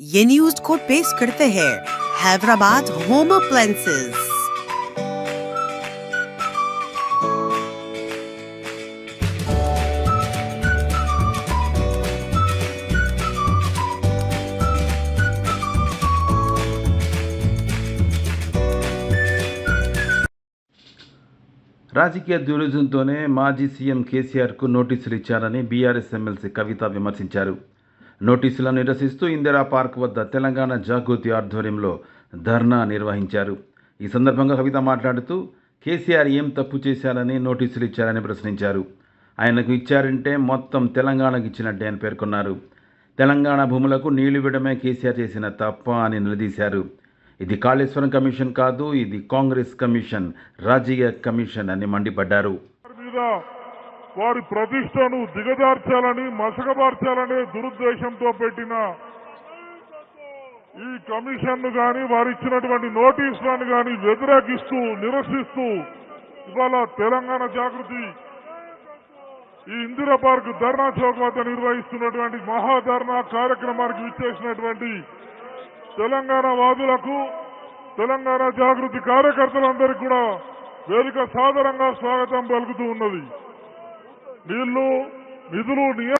ये न्यूज को पेश करते हैं हैदराबाद होम अप्लायंसेज రాజకీయ దురుజంతోనే మాజీ సీఎం కేసీఆర్కు నోటీసులు ఇచ్చారని బీఆర్ఎస్ ఎమ్మెల్సీ కవిత విమర్శించారు నోటీసులను నిరసిస్తూ ఇందిరా పార్క్ వద్ద తెలంగాణ జాగృతి ఆధ్వర్యంలో ధర్నా నిర్వహించారు. ఈ సందర్భంగా కవిత మాట్లాడుతూ కేసీఆర్ ఏం తప్పు చేశారని నోటీసులు ఇచ్చారని ప్రశ్నించారు. ఆయనకు ఇచ్చారంటే మొత్తం తెలంగాణకు ఇచ్చినట్టే అని పేర్కొన్నారు. తెలంగాణ భూములకు నీళ్ళు ఇవ్వడమే కేసీఆర్ చేసిన తప్ప అని నిలదీశారు. ఇది కాళేశ్వరం కమిషన్ కాదు ఇది కాంగ్రెస్ కమిషన్ రాజకీయ కమిషన్ అని మండిపడ్డారు. వారి ప్రతిష్టను దిగజార్చాలని మసకబార్చాలనే దురుద్దేశంతో పెట్టిన ఈ కమిషన్ను గాని వారు ఇచ్చినటువంటి నోటీసులను గాని వ్యతిరేకిస్తూ నిరసిస్తూ ఇవాళ తెలంగాణ జాగృతి ఈ ఇందిరా పార్క్ ధర్నా చౌక్ వద్ద నిర్వహిస్తున్నటువంటి మహాధర్నా కార్యక్రమానికి విచ్చేసినటువంటి తెలంగాణ వాదులకు తెలంగాణ జాగృతి కార్యకర్తలందరికీ కూడా వేదిక సాదరంగా స్వాగతం పలుకుతూ ఉన్నది. నీళ్ళు నిధులు నియ